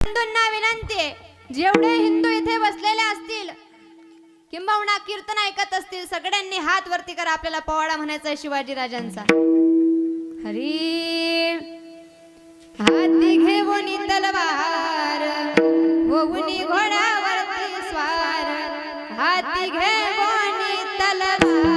हिंदूंना विनंती आहे जेवढे हिंदू इथे बसलेले असतील किंबहुना कीर्तन ऐकत असतील सगळ्यांनी हात वरती करा आपल्याला पोवाडा म्हणायचा आहे शिवाजी राजांचा हरी हाती घेऊन तलवार होऊन स्वार हाती घेऊन तलवार.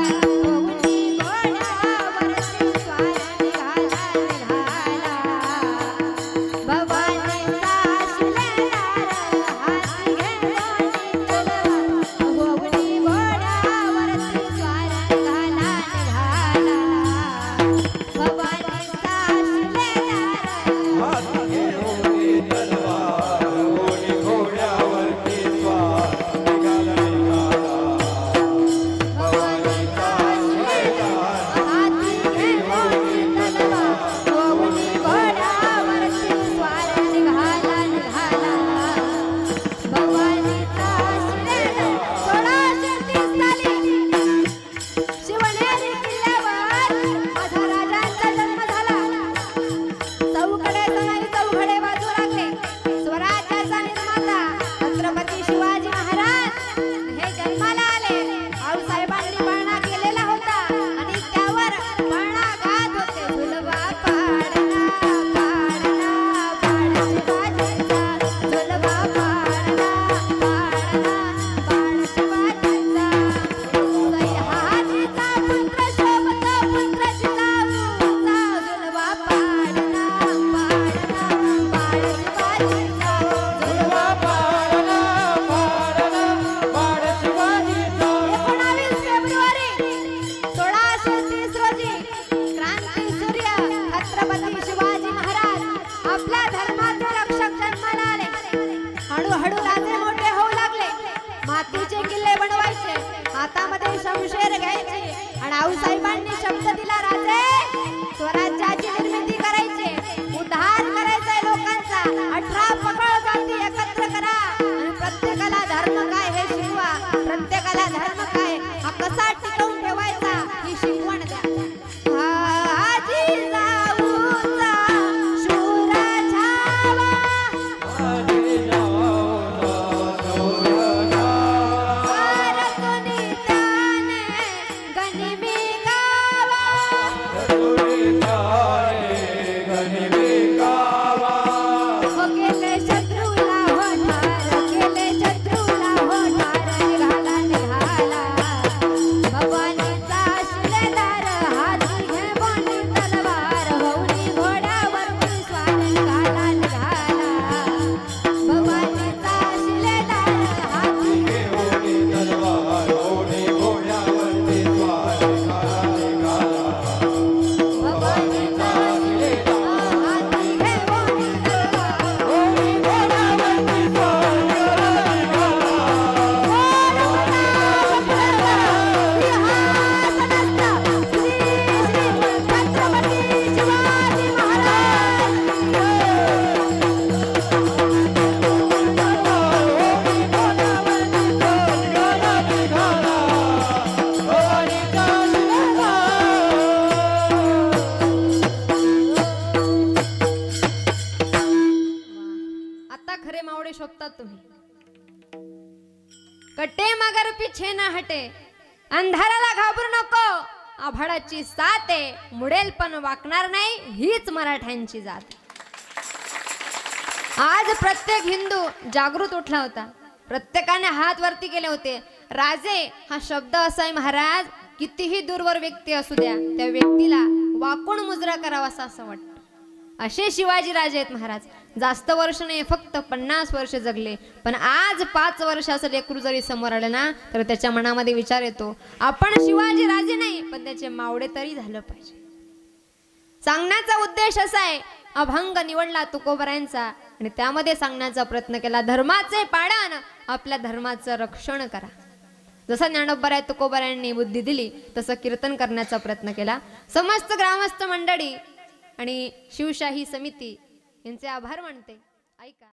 छत्रपती शिवाजी महाराज आपल्या धर्माचे रक्षक जन्माला आले हळूहळू राजे मोठे होऊ लागले. मातीचे किल्ले बनवायचे हातामध्ये शमशेर घ्यायचे आणि आऊसाहेबांनी शब्द आता शोधतात तुम्ही. कटे मगर पिछे ना हटे अंधाराला घाबरू नको आभाळाची साथ आहे मुडेल पण वाकणार नाही हीच मराठ्यांची जात. आज प्रत्येक हिंदू जागृत उठला होता. प्रत्येकाने हात वरती केले होते. राजे हा शब्द असा आहे महाराज कितीही दूरवर व्यक्ती असू द्या त्या व्यक्तीला वाकून मुजरा करावा असं वाटतं. असे शिवाजीराजे आहेत महाराज. जास्त वर्ष नाही फक्त पन्नास वर्ष जगले. पण आज पाच वर्षाचं लेकरू जरी समोर आलं ना तर त्याच्या मनामध्ये विचार येतो आपण शिवाजी राजे नाही पण त्याचे मावडे तरी झालं पाहिजे. सांगण्याचा उद्देश असा आहे अभंग निवडला तुकोबरायांचा आणि त्यामध्ये सांगण्याचा प्रयत्न केला धर्माचे पाडण आपल्या धर्माचं रक्षण करा. जसं ज्ञानोबराय तुकोबरायांनी बुद्धी दिली तसं कीर्तन करण्याचा प्रयत्न केला. समस्त ग्रामस्थ मंडळी आणि शिवशाही समिती यांचे आभार मानते. ऐका.